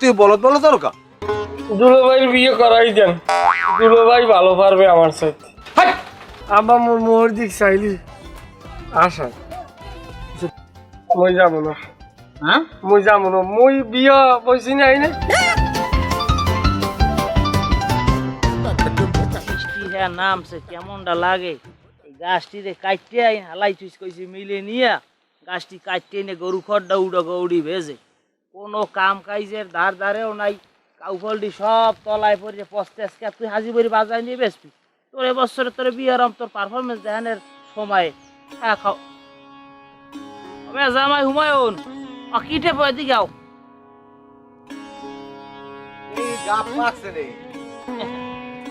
তুই বলত বলত দরকা দুলোভাইয়ের বিয়ে করাই দেন। দুলোভাই ভালো পারবে আমার সাথে। আব্বা মোর মোর দিক চাইলি? আসা মই যাব না। হ্যাঁ? মই যাব না। মই বিয়ে বলছি নাই না? নামছে কেমনটা লাগে? গাছটি রে কাটতে হালাই তুই কইছি মিলে নিয়া। গাছটি কাটতে এনে গরু খড়টা উড়ো গৌড়ি ভেজে। কোনো কাম কাজের ধার ধারেও নাই। কাউফলটি সব তলায় পড়ে পস্তে আজকে তুই হাজি বড়ি বাজায় নিয়ে বেসবি তোর এবছরে তোর বিয়ারাম তোর পারফরমেন্স দেখানোর সময়। হ্যাঁ খাও। জামাই হুমায়ুন অকিটে পয় গাপ পাকছে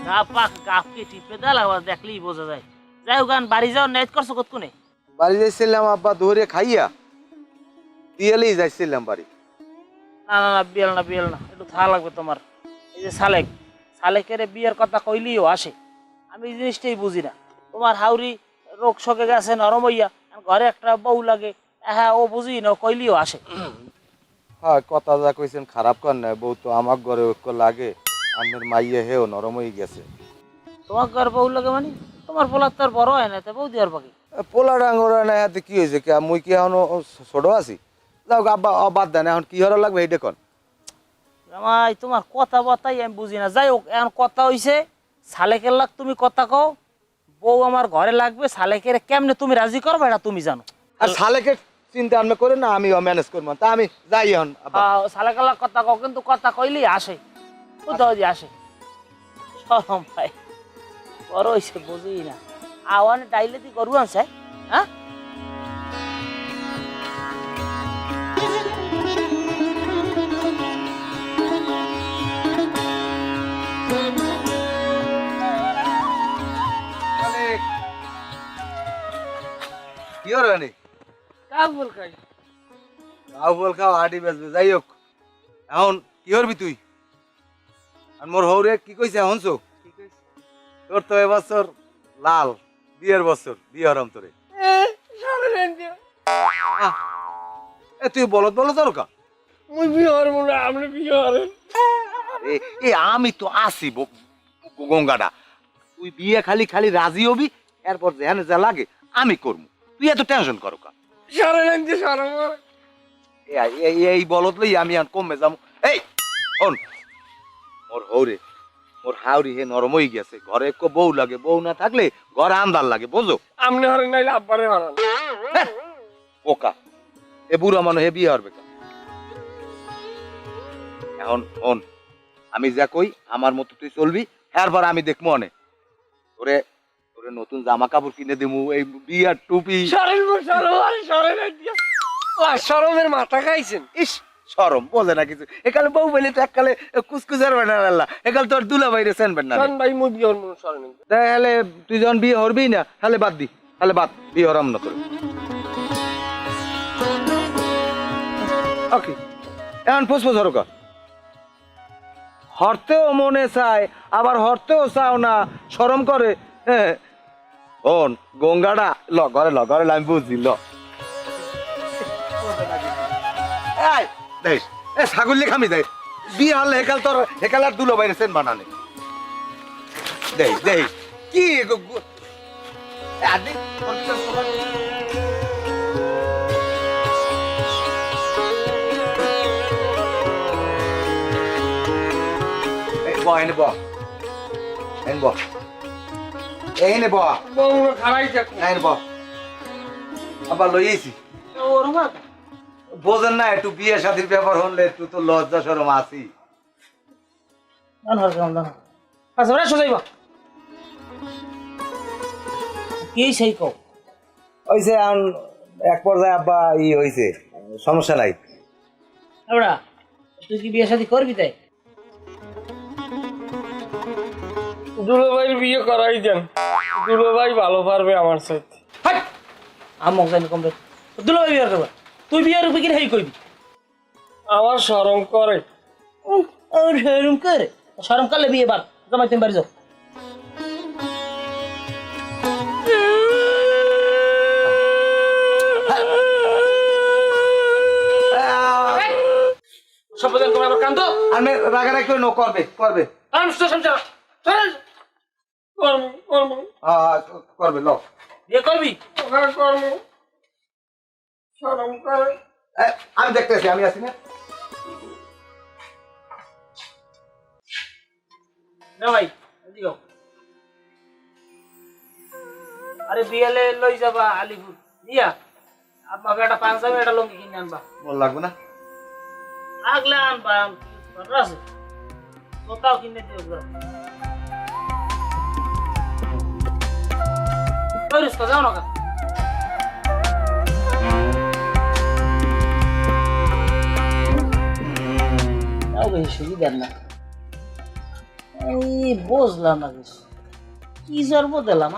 গাপ পাক গাপকে টিপে দেল দেখলেই বোঝা যায়। যাই হোক গান বাড়ি যাও নেট করছ কতক্ষণে? বাড়ি যাইছিলাম আব্বা ধরে খাইয়া। দিয়ালেই যাইছিলাম বাড়ি। না না না বিয়েল না বিয়েল না একটু থা লাগবে তোমার। এই যে সালেক সালেকের বিয়ের কথা কইলেও আসে। আমি এই জিনিসটাই বুঝি না। তোমার হাউরি রোগ শোকে গেছে নরম হইয়া ঘরে একটা বউ লাগে হ্যাঁ ও বুঝি না কইলেও আসে। হ্যাঁ কথা যা কইছেন খারাপ কর না বউ তো আমার ঘরে ঐক্য লাগে আমের মাইয়ে হেও নরম হয়ে গেছে। তোমার ঘর বউ লাগে মানে? তোমার পোলার তো আর বড় হয় না তো বউ দেওয়ার বাকি। পোলা ডাঙ্গর না হাতে কি হয়েছে? কি মুই কি এখন ছোট আছি? যাও আব্বা বাদ দেন এখন কি হওয়ার লাগবে এইটা কন জামাই তোমার কথা বতাই আমি বুঝি না। যাই হোক এখন কথা হইছে সালেকের লাগ তুমি কথা কও। বউ আমার ঘরে লাগবে সালেকের কেমনে তুমি রাজি করবে এটা তুমি জানো। আর শালেকে চিন্তা আনবে করে না আমি ম্যানেজ করব। তা আমি যাই এখন সালেকের লাগ কথা কও কিন্তু কথা কইলেই আসে। কোথাও যে আসে। সরম ভাই বড় হইছে বুঝি না। আওয়ানে ডাইলে তুই গরু আনছে হ্যাঁ? কি হবে নি কাক বল খাই? গাও বল খাও আডি যাই হোক এখন কি করবি তুই? আর মোর হৌরে কি কইছে হনছো তোর তো এবছর লাল বিয়ের বছর বিয়ে হরাম তোরে এ তুই বলত বলত মুই বিয়ে হরবো না আপনি বিয়ে হরেন এ আমি তো আসি গঙ্গাটা তুই বিয়ে খালি খালি রাজি হবি এরপর যেন যা লাগে আমি করব তুই এত টেনশন করো কা এই- বলত লই আমি আর কমে যাব। এই শোন। মোর হৌরে মোর হাওরি হে নরম হয়ে গেছে। ঘরে একটু বউ লাগে বউ না থাকলে ঘরে আন্দার লাগে বুঝো? আপনি হরেন নাইলে আব্বারে হরান। পোকা। এ বুড়া মানুষ হে বিয়ে হরবে কা? এখন শোন আমি যা কই আমার মতো তুই চলবি এরপর আমি দেখব অনেক তোরে তোরে নতুন জামা কাপড় কিনে দেবো এই বিয়ার টুপি। সরেন সরম আর সরমের মাথা খাইছেন? ইস সরম বোঝে না কিছু। একালে বউ বলে তো এককালে কুসকুসার বেনার আল্লাহ একাল তোর দুলা বাইরে সেন বেনার ভাই তাহলে তুই যখন বিয়ে হরবি না তাহলে বাদ দি। তাহলে বাদ বিয়ে হরাম না তোর। ওকে এখন ফুসফুস হরকা হরতেও মনে চায় আবার হরতেও চাও না শরম করে হ্যাঁ। ওন গঙ্গাটা ল ঘরে ল ঘরে আমি বুঝছি ল দেখ এ ছাগল খামি দেখ বিয়ে হলে হেকাল তোর হেকাল আর দুলো বাইরে সেন বানানে দেই দেই কি গো- গো- আদি, তোর কি অবস্থা বল? এই, ব, এনে ব। এনে ব। এনে ব। আবার লই আইছি। ওর মা? বোঝেন না একটু বিয়ে শাদির ব্যাপার হলে একটু তো লজ্জা সরম আছি আচ্ছা ওরা সোজাইবা কি সেই কও? হইছে এখন এক পর্যায়ে আব্বা ই হইছে সমস্যা নাই। তুই কি বিয়ে শাদি করবি তাই? দুলোভাইয়ের বিয়ে করাই দেন। দুলোভাই ভালো পারবে আমার সাথে। আমক জানি কম রে। দুলো বিয়ে করবা। তুই বিয়ের উপরে কি হেই কইবি? আমার শরম করে। আর শরম করে। শরম করলে বিয়ে বার জামাই তুমি বাড়ি যাও। সমাধান করে আমার কান্দ। আমি রাগারাগি করে নো করবে করবে। আমি হ্যাঁ হ্যাঁ, করবে লো। বিয়ে করবি? সরম করে। আমি দেখতেছি আমি আছি না। না ভাই এদিকে আরে বিয়েলে লই যাবা আলিপুর। দিয়া আপনাকে একটা পাঞ্জাবি একটা লঙ্গি কিনে আনবা। মন লাগবে না। আগলে আনবা আছে। তোতাও কিনে দিও যাও না কা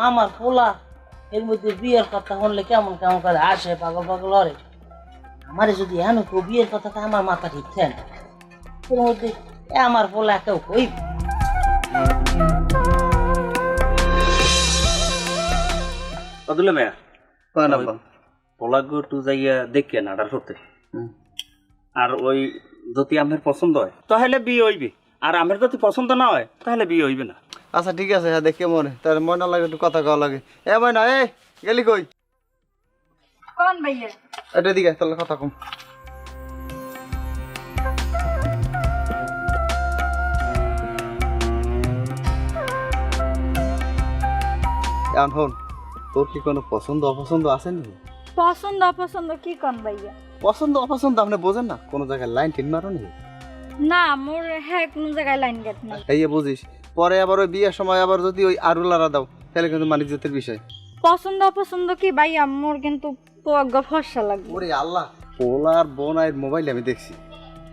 আমার পোলা এর মধ্যে বিয়ের কথা শুনলে কেমন কেমন করে আসে পাগল পাগল হরে আমার যদি এন কেউ বিয়ের কথা আমার মাথা ঠিক থাকে এর মধ্যে আমার পোলা কেউ কই অদুলে মেয়া? কয় না বাবা। টু যাইয়া দেখে নাডার হতে আর ওই যদি আমের পছন্দ হয় তাহলে বিয়ে হইবে। আর আমের যদি পছন্দ না হয় তাহলে বিয়ে হইবে না। আচ্ছা ঠিক আছে হ্যাঁ দেখে মনে তার মনে লাগে একটু কথা কওয়া লাগে। এ ময়না এ গেলি কই? কোন ভাইয়া? এটা দিকে তাহলে কথা কম। এখন তোর কি কোনো পছন্দ অপছন্দ আছে নি পছন্দ অপছন্দ কি কোন ভাইয়া? পছন্দ অপছন্দ আপনি বোঝেন না কোনো জায়গায় লাইন টিন মারো নি না মোর হ্যাঁ কোন জায়গায় লাইন গেট নাই। এই যে বুঝিস পরে আবার ওই বিয়ের সময় আবার যদি ওই আরুলারা দাও তাহলে কিন্তু মানিজ্যতের বিষয়। পছন্দ অপছন্দ কি ভাইয়া? মোর কিন্তু পোয়াগ্য ফর্সা লাগবে। ওরে আল্লাহ পোলার বোন আর মোবাইলে আমি দেখছি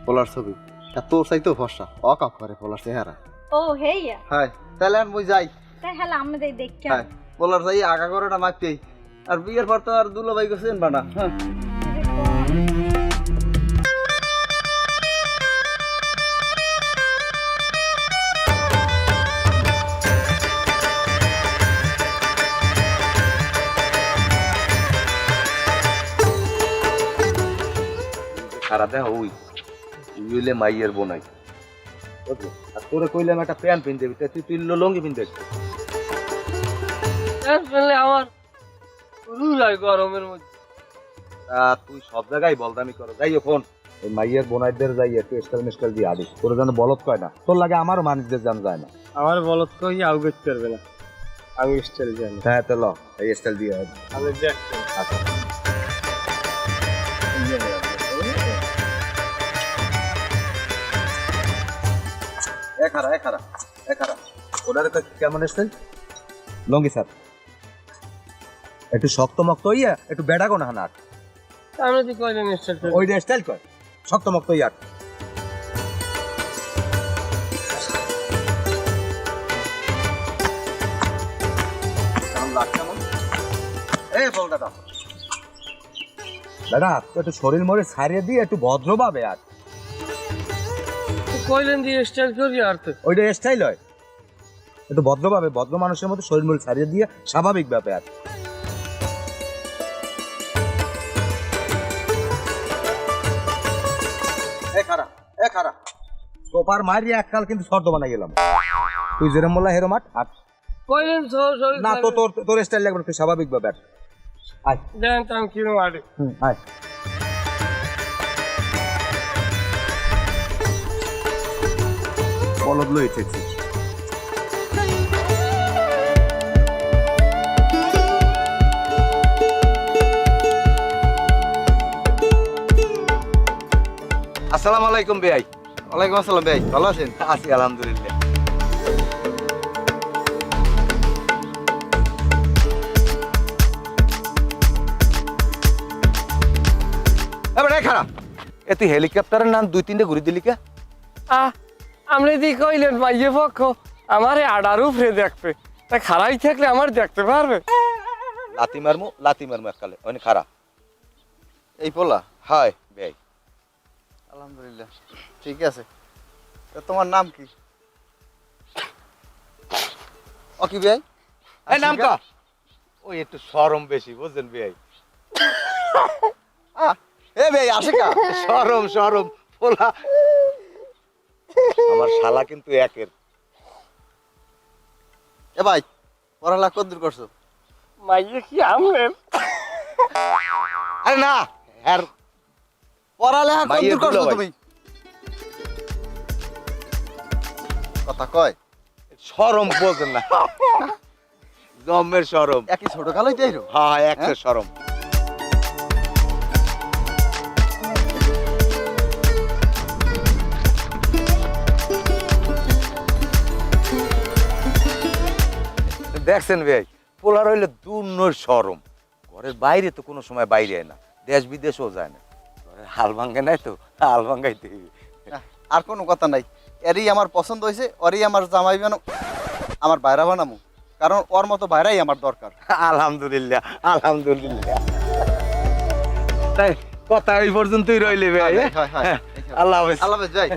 পোলার ছবি। তা তোর চাইতেও ফর্সা অকাপ করে পোলার চেহারা। ও হেইয়া? হাই তাহলে আমি যাই। তাই হ্যাঁ আমাদের দেখতে হ্যাঁ পোলার যাই আগা করে না মারতেই। আর বিয়ের পর তো আর দুলো ভাই গেছেন বানা হ্যাঁ। মাইয়ের বোনাই। আর তোরে কইলাম একটা প্যান্ট পিনতে, তুই তুই লঙ্গি পিনতে। আমার রুলাই গরমের মধ্যে। তুই সব জায়গায় বলদামি করো। যাই ফোন এই মাইয়ের বোনাইদের যাই একটু স্টাইল মিস্টাইল দিয়ে আদি তোর যেন বলত কয় না? তোর লাগে আমারও মানুষদের জান যায় না। আমার বলত কই আউগেট করবে না। আমি স্টাইল জানি হ্যাঁ তো ল এই স্টাইল দিয়ে। আমি আচ্ছা। ওটার কেমন স্টাইল লঙ্গি স্যার। একটু শক্ত মক্ত ইয়া একটু বেড়াগো না হানার আমি যদি কইলেন স্টাইল স্টাইল কয় শক্ত মক্ত ইয়া? এ বল দাদা দাদা একটু শরীর মরে ছাড়িয়ে দিয়ে একটু ভদ্রভাবে আর। কইলেন দিয়ে স্টাইল করি আর তো ওইটা স্টাইল হয়। একটু ভদ্রভাবে ভদ্র মানুষের মতো শরীর মরে ছাড়িয়ে দিয়ে স্বাভাবিক ব্যাপার। খারা খারাপ। সোফার মারি এককাল কিন্তু শর্ত বানাই গেলাম। তুই যেরম বললা হেরো মাঠ আর কইলেন সর সর না তো তোর তোর স্টাইল লাগবে তুই স্বাভাবিক ব্যাপার। আয়। আমি কিরম আড়ে হুম আয়। বলদ লই আসসালামু আলাইকুম বেআই ওয়ালাইকুম আসসালাম বেআই ভালো আছেন? আছি আলহামদুলিল্লাহ। এবার খারাপ। এ তুই হেলিকপ্টারের নাম দুই তিনটে ঘুরে দিলি কে? আহ আপনি দি কইলেন মাইয়ে পক্ষ আমারে আডার উপরে দেখবে তা খারাই থাকলে আমার দেখতে পারবে? লাতি মারমু লাতি মারমু এককালে ওই খারাপ। এই পোলা বেআই আলহামদুলিল্লাহ। ঠিক আছে। তা তোমার নাম কি? ও কি বেআই এই নাম কা ওই একটু শরম বেশি বেআই আহ, এ বেআই আসে কা? শরম শরম পোলা আমার শালা কিন্তু একের। এ ভাই পড়ালেখা কত দূর করছ? মাইয়ে কি আমের আরে না আর পড়ালেখা কত দূর করছ তুমি। কথা কয়। সরম বোঝেন না। জম্মের সরম একই ছোট কালোই তাই হ্যাঁ হ্যাঁ একটা সরম দেখছেন ভাই পোলার হইলে দূর সরম ঘরের বাইরে তো কোনো সময় বাইরে হয় না। দেশ বিদেশও যায় না। হাল ভাঙ্গে নাই তো হাল ভাঙ্গাইতে। আর কোনো কথা নাই। এরই আমার পছন্দ হয়েছে ওরই আমার জামাই বানো আমার বাইরা বানামু কারণ ওর মতো বাইরাই আমার দরকার। আলহামদুলিল্লাহ আলহামদুলিল্লাহ। তাই কথা এই পর্যন্তই রইলে ভাই হয়, হয়, হয়। আল্লাহ হাফেজ। আল্লাহ হাফেজ, যাই।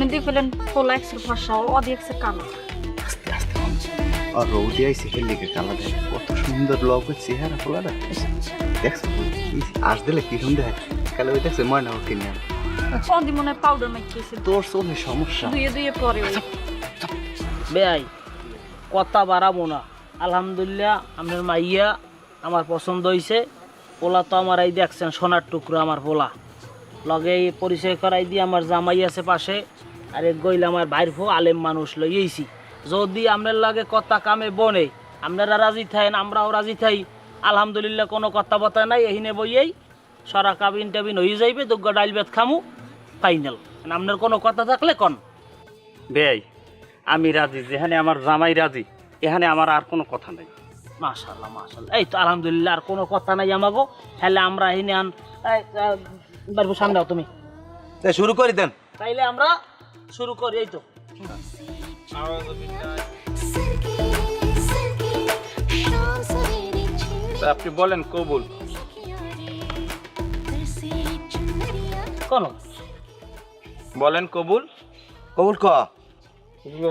আপনি দেখলেন পোলা একশো ফর্সা অদি একশো কালো আর রৌদি আইসি হেলিকে কালা দেয় কত সুন্দর লগ হচ্ছে হ্যাঁ পোলাটা দেখছ আস দিলে কি সুন্দর হয় কালে ওই দেখছে ময়না ওকে নিয়ে অদি মনে হয় পাউডার মাইকেছে তোর চোখে সমস্যা দুয়ে দুয়ে পরে ওই। বেআই কথা বাড়াবো না আলহামদুলিল্লাহ আপনার মাইয়া আমার পছন্দ হয়েছে পোলা তো আমার এই দেখছেন সোনার টুকরো আমার পোলা লগে পরিচয় করাই দিয়ে আমার জামাই আছে পাশে আর গইলে আমার ভাইর ফো আলেম মানুষ লইয়েছি যদি আপনার লাগে কথা কামে বনে আপনারা রাজি থাকেন আমরাও রাজি থাই। আলহামদুলিল্লাহ কোনো কথা বতা নাই এহিনে বইয়েই। সরা কাবিন টাবিন হয়ে যাইবে দুগ্গ ডাইল বেত খামু ফাইনাল। আপনার কোনো কথা থাকলে কন। বেয়াই আমি রাজি যেখানে আমার জামাই রাজি এখানে আমার আর কোনো কথা নাই। মাশাল্লাহ মাশাল্লাহ এই তো আলহামদুলিল্লাহ আর কোনো কথা নাই আমাগো। তাহলে আমরা এখানে আন বাড়বো সামনে তুমি। তাই শুরু করে দেন। তাইলে আমরা শুরু করি এই তো। আপনি বলেন কবুল। কোন বলেন কবুল। কবুল ক।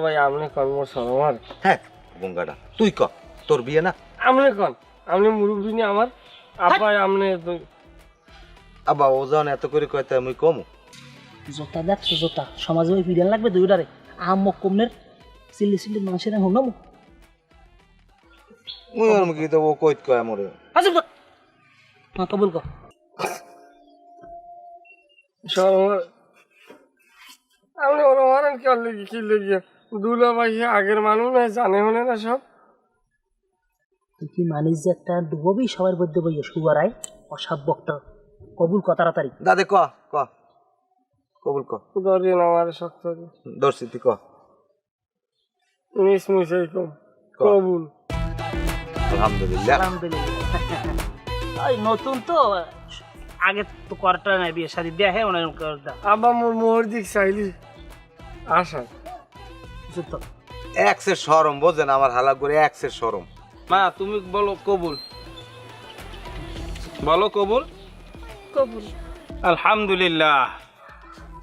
ভাই আপনি কন সরমার হ্যাঁ গঙ্গাটা। তুই ক তোর বিয়ে না? আপনি কন আপনি মুরুবিনী আমার। হ্যাঁ। আব্বা আপনি আব্বা ওজন এত করে কয়তে আমি কমু। জোতা দেখছ জোতা। সমাজে ওই পিড়ান লাগবে দুইটারে আহম্মক কমনের সিল্লি সিল্লি মানুষের হোক না মুই আর মুখি তো কইত কয় আমরে। আসিফ কবুল কর। সরমার আপনি ওরা মারেন কি লেগে কি লেগে? দুলো ভাই আগের মানুষ না জানে না সব। তুই কি মানিস যে একটা ডুববি সবার মধ্যে বইয়ে সুগারায় অসাব্যকটা কবুল কর তাড়াতাড়ি। দাদে ক ক। কবুল ক ধরিয়ে আমার শক্ত দর্শি তুই ক মিস কম। কবুল। আলহামদুলিল্লাহ। আলহামদুলিল্লাহ। ওই নতুন তো আগে তো করটা নাই বিয়ে শাড়ি দেখে ওনার করটা আবার মোর মোহর দিক চাইলি। আশা। তো এক্সের সরম বোঝেন আমার হালা করে এক্সের সরম মা তুমি বলো কবুল। বলো কবুল। কবুল। আলহামদুলিল্লাহ।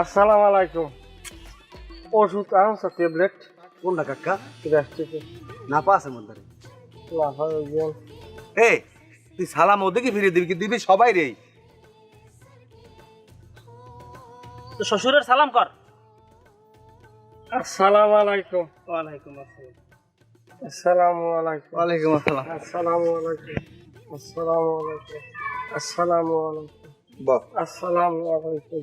আসসালাম আলাইকুম ওষুধ আনছো ট্যাবলেট কোনটা কাকা? গ্যাস্ট্রিকে না পাশে মধ্যে এ তুই সালাম ওদিকে ফিরিয়ে দিবি কি? দিবি সবাই রে। তো শ্বশুরের সালাম কর। আসসালাম আলাইকুম ওয়ালাইকুম আসসালাম। আসসালামু আলাইকুম ওয়ালাইকুম আসসালাম। আসসালামু আলাইকুম আসসালামু আলাইকুম আসসালামু আলাইকুম বল আসসালামু আলাইকুম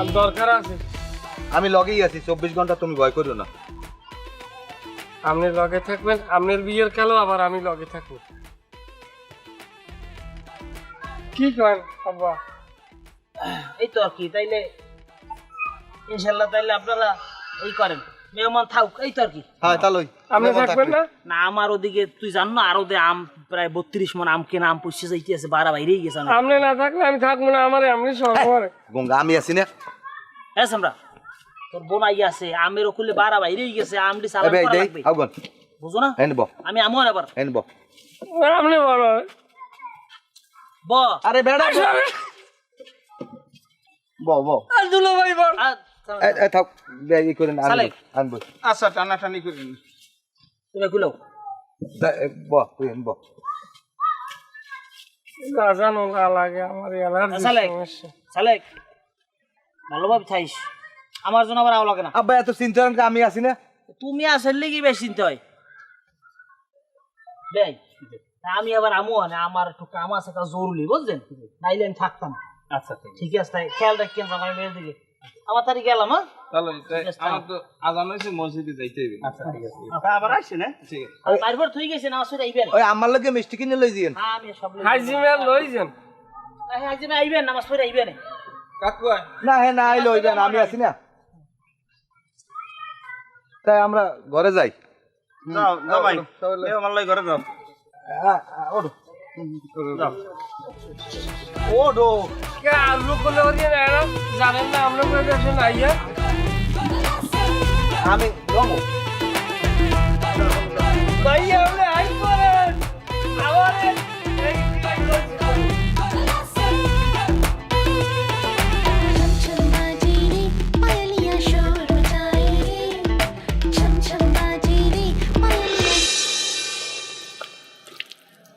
আর দরকার আছে। আমি লগেই আছি চব্বিশ ঘণ্টা তুমি ভয় করো না। আপনি লগে থাকবেন আপনার বিয়ের কালো আবার আমি লগে থাকব। কি করেন আব্বা? এই তো আর কি তাইলে ইনশাল্লাহ তাইলে আপনারা এই করেন। মেহমান থাক এই তো আর কি। হ্যাঁ তাহলে আপনি থাকবেন না? না আমার ওদিকে তুই জান না আর ওদের আম প্রায় বত্রিশ মন আম কেনা আম পুষছে যাইতে আছে বারা বাইরেই গেছে না আপনি না থাকলে আমি থাকব না আমার এমনি সরম গঙ্গা আমি আছি না। হ্যাঁ আমরা তোর বোনাই আছে আমের ওকুলে বারা বাইরেই গেছে আমটি সালাম করা লাগবে। আউগন বুঝো না? হেন বহ আমি আমো না এবার। হেন বহ আপনি বলো। ব। আরে বেড়া বহ বহ আর দুলো ভাই বল। থাক ই করে আনব আনব। আচ্ছা টানাটানি করি তুমি খুলো দে- এ, বহ তুই হেন বহ না জানো না লাগে আমার অ্যালার্জি সালেক। সালেক ভালোভাবে থাইস। আমার জন্য আবার আও লাগে না আব্বা এত চিন্তা করেন আমি আছি না? তুমি আসলে কি বেশ চিন্তা হয়। দেই আমি আবার আমু না আমার একটু কাম আছে জরুরি বুঝলেন? নাইলে আমি থাকতাম। আচ্ছা ঠিক। ঠিক আছে তাই খেয়াল রাখেন আমার মেয়ের দিকে আমার গেলাম হ্যাঁ? তাহলে ঠিক আছে, আমার তো আজান হয়েছে মসজিদে যাইতে হবে আচ্ছা ঠিক আছে। আবার আসছি না? ঠিক আছে। আর তারপর তুই গেছেন আমার আইবেন? ওই আমার লগে মিষ্টি কিনে লই দিয়েন হ্যাঁ আমি সব হাইজিমে লই যান। হাজিমে আইবেন নামাজ পড়ে আইবেন। কাকু না হ্যাঁ না আইলো আমি আছি না। তাই আমরা ঘরে যাই। ভাই। আমার লাই ঘরে যাও। ওঠো। ওঠো। কে আলু করলে ওরিয়ে না? এরা জানেন না আমরা করে দেখেন আইয়া আমি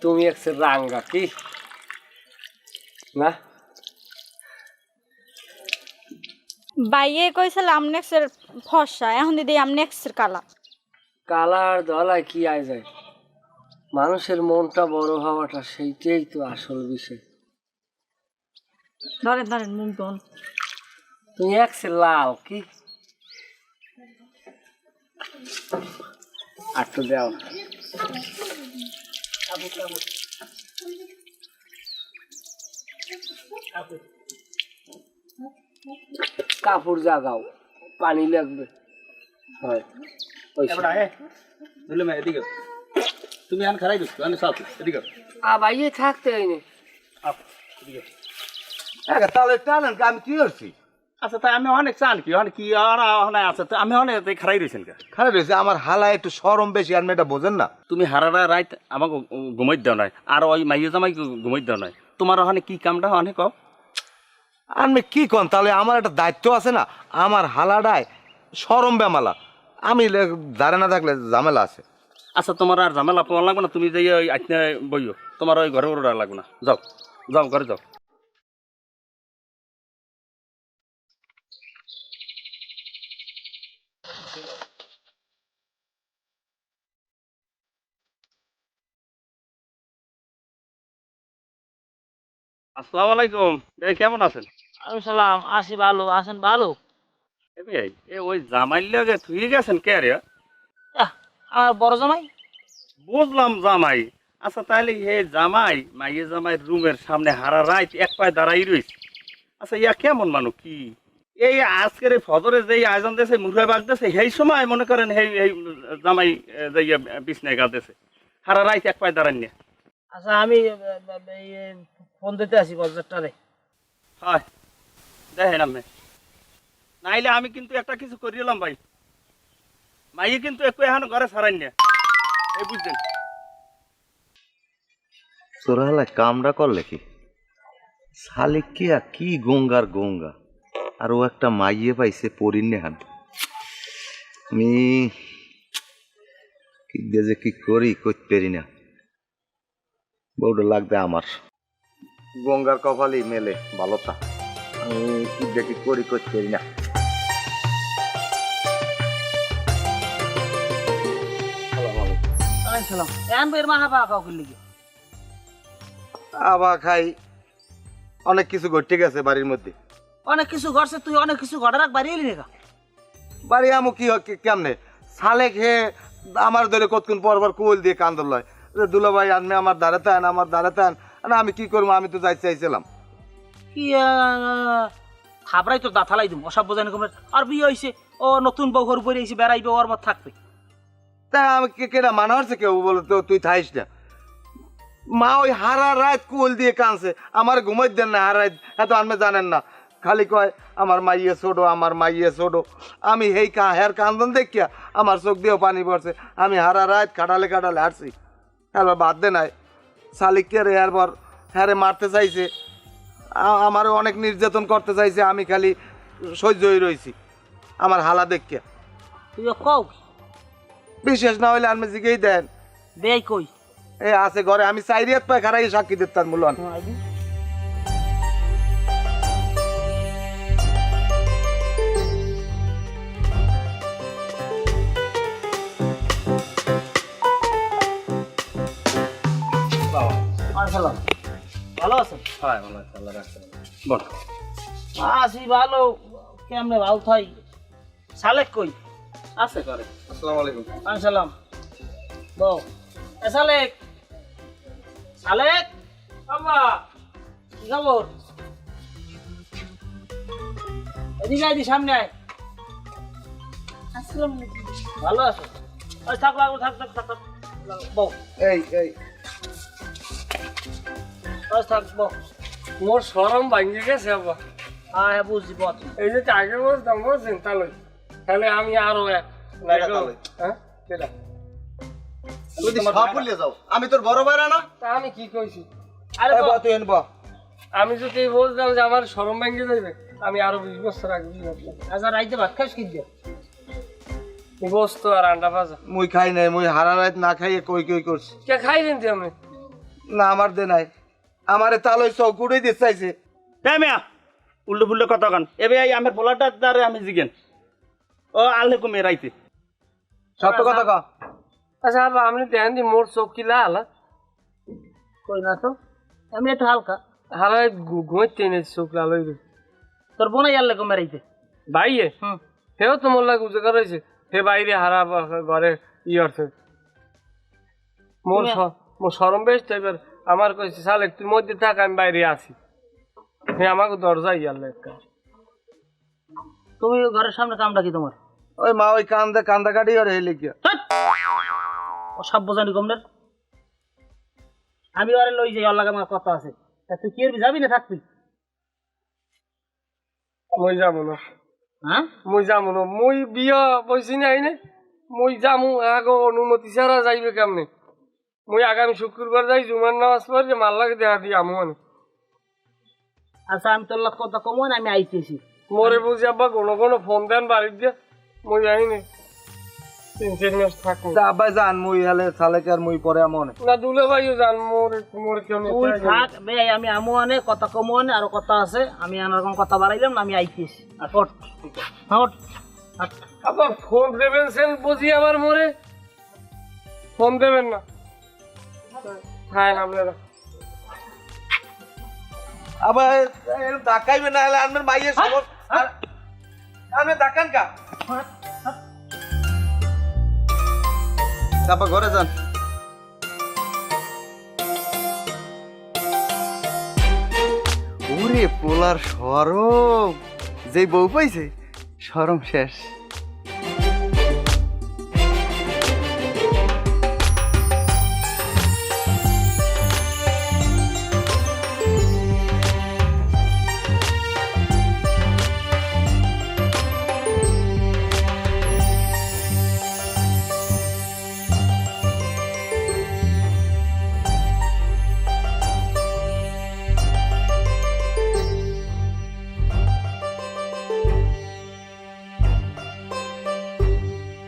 তুমি একসে রাঙ্গা কি? না? বাইয়ে কইছিল আমনেক্সের ফর্সা এখন দিদি আমনেক্সের কালা। কালার দলায় কি আয় যায়? মানুষের মনটা বড় হওয়াটা সেইটাই তো আসল বিষয়। ধরেন ধরেন মুখ দন তুমি একসে লাল কি? আটটু দাও কাপড় জাগাও পানি লাগবে। হয় এদিকে তুমি আন খারাই দিচ্ছ আমি সাথে এদিকে আবাইয়ে থাকতে তাহলে টানেন আমি কি করছি? আচ্ছা তাই আমি অনেক চান কি অনেক কি আর অনেক আছে তো আমি অনেক খারাই রয়েছেন কে? খারাপ হয়েছে আমার হালা একটু সরম বেশি আর মেয়েটা বোঝেন না। তুমি হারারা রাইত আমাকে ঘুমাই দাও নাই আর ওই মাইয়ে জামাই ঘুমাই দাও নাই। তোমার ওখানে কি কামটা অনেক কও। আমি কি কন তাহলে আমার একটা দায়িত্ব আছে না আমার হালাডায় সরম বেমালা আমি দাঁড়ে না থাকলে ঝামেলা আছে। আচ্ছা তোমার আর ঝামেলা পাওয়া লাগবে না তুমি যে ওই আজকে বইও তোমার ওই ঘরে ঘরে লাগবে না। যাও যাও ঘরে যাও। আসসালামু আলাইকুম। এই কেমন আছেন? আমি সালাম আসি ভালো। আছেন ভালো? এ ভাই এ ওই জামাই লগে থুয়ে গেছেন কে রে? আমার বড় জামাই? বুঝলাম জামাই। আচ্ছা তাহলে হে জামাই মাইয়ে জামাই রুমের সামনে হারা রাইত এক পায়ে দাঁড়াই রইছে আচ্ছা ইয়া কেমন মানুষ কি? এই আজকের ফজরে যেই আয়োজন দেশে মুরগাই বাগ দেশে সেই সময় মনে করেন এই এই জামাই যাইয়া বিছনায় গা দেশে হারা রাইত এক পায়ে দাঁড়ান আচ্ছা আমি ফোন দিতে আসি বাজারটারে। হয় দেখেন আমি নাইলে আমি কিন্তু একটা কিছু করিলাম ভাই। মাইয়ে কিন্তু একটু এখন ঘরে ছাড়াই নিয়ে এই বুঝছেন? তোরা হলে কামটা করলে কি? শালিক কি আর কি গঙ্গার গঙ্গা? আর ও একটা মাইয়ে পাইছে পরিনে হান আমি কি যে কি করি করতে পারি না। বউটা লাগবে আমার। গঙ্গার কপালই মেলে ভালো তা কি দেখি করি করতে পারি না। আবার খাই। অনেক কিছু ঘটে গেছে বাড়ির মধ্যে। অনেক কিছু ঘটছে তুই অনেক কিছু ঘটে রাখ বাড়ি এলি না বাড়ি আমু কি কেমনে? সালে খেয়ে আমার ধরে কতক্ষণ পর পর কুল দিয়ে কান্দল লয়। যে দুলা আনমে আমার দ্বারা তান আমার দ্বারা তান না আমি কি করব? আমি তো যাইতে চাইছিলাম। থাবরাই তো দাঁথালাই দিম অসভ্য জানি কমে আর বিয়ে হয়েছে ও নতুন বউ ঘর বই এসে বেড়াইবে ওর মত থাকবে। তা আমি কে কেনা মানা হচ্ছে কেউ? বলে তো তুই থাইস না। মা ওই হারা রাত কুল দিয়ে কানছে আমার ঘুমাই দেন না হারা রাত। এত আনমে জানেন না। খালি কয় আমার মাইয়ে ছোটো আমার মাইয়ে ছোটো। আমি হেই কা হের কান্দন দেখিয়া আমার চোখ দিয়েও পানি পড়ছে। আমি হারা রাত কাটালে কাটালে হারছি এবার বাদ দে নাই। শালিককে রে এরপর হ্যাঁ মারতে চাইছে। আমারও অনেক নির্যাতন করতে চাইছে আমি খালি সহ্যই রয়েছি আমার হালা দেখকে। কও বিশেষ না হইলে আমি জিগেই দেন। দেই কই? এ আছে ঘরে আমি চাইরিয়াত পায় খারাই সাক্ষী দিতাম মূল্যান আসসালাম ভালো আছেন হয় ভালো আছে আল্লাহ রাখছে বল। আছি ভালো। কেমনে ভালো থাই? সালেক কই? আছে করে আসসালামু আলাইকুম। আসসালাম বউ। এ সালেক। সালেক? বাবা কি খবর? এদিকে আইদি সামনে আয়। আসসালাম ভালো আছো? ওই থাক লাগো থাক থাক থাক থাক। বউ। এই এই। ওই থাক বউ মোর সরম ভাঙ্গি গেছে আব্বা হ্যাঁ হ্যাঁ বুঝছি বল এই যে বলছেন তাহলে তাহলে আমি আরও এক? হ্যাঁ? আমি তোর বড় ভাইরা না? আমি কি কইছি? আরে বা তুই এনব আমি যদি বলতাম যে আমার সরম ভাঙ্গি যাইবে আমি আরও বিশ বছর আগে আচ্ছা রাইতে ভাত খাস কি গোস্ত আর আন্ডা ভাজা। মুই খাই নাই মুই হারা রাত না খাইয়ে কই কই করছি। কে খাইলেন তুই আমি? না আমার দে নাই। আমারে তালই চৌকুড়ে দিতে চাইছে। তাই মিয়া উল্টো ফুল্টো কথা কান। এবে এই আমার পোলাটা দ্বারে আমি জিগেন। ও আল্লে কমে রাইতে সত্য কথা ক। আচ্ছা আব্বা আপনি দেখেন দি মোর চোখ কি লাল? কই না তো? এমনি একটু হালকা। হারাই ঘুমাইতে নেই চোখ লাল হইবে তোর বোনাই আল্লে কমে রাইতে ভাইয়ে হুম। সেও তো মোর লাগে উজে করেছে সে বাইরে হারা ঘরে ই অর্থে মোর মোর সরম বেশ তো এবার আমার কইছে সালে তুই মধ্যে থাক আমি বাইরে আছি। সে আমাকে দরজা ইয়ার একটা তুমি ঘরের সামনে কামটা কি তোমার? ওই মা ওই কান্দা কান্দা কাটি আর হেলে কি ও সব বোঝানি কমনের আমি ওরে লই যাই আল্লাহ আমার কথা আছে। তা তুই কি এর যাবি না থাকবি? মই যাব না। হ্যাঁ? মই যাব না। মই বিয়া বসি নাই নে? মই যামু আগে অনুমতি ছাড়া যাইবে কেমনে? মই আগামী শুক্রবার যাই জুমার নামাজ পড়ে মাল্লাকে দেখা দিই আমু মানে। আচ্ছা আমি তোর কথা কমো না আমি আইতেছি। মোরে বুঝি আব্বা কোনো কোনো ফোন দেন বাড়ির দিয়ে মই যাই নে তিন চার মাস থাকব যা আব্বাই জান মুই হেলে সালেকে আর মুই পরে আমন? না দুলে ভাইও জান মোর মোর কেউ নেই তুই থাক বে আমি আমু আনে কথা কমো আনে আরও কথা আছে। আমি আনারকম কথা বাড়াইলাম না আমি আইতেছি। আর হট হট। আবার ফোন দেবেন সেন বুঝি আবার মোরে? ফোন দেবেন না। হ্যাঁ আপনারা আবার এরকম ধাক্কাইবে না হলে আনবেন মাইয়ের খবর। আর- আপনি ধাক্কান কা? তারপর ঘরে যান। ওরে পোলার সরম যেই বউ পাইছে সরম শেষ।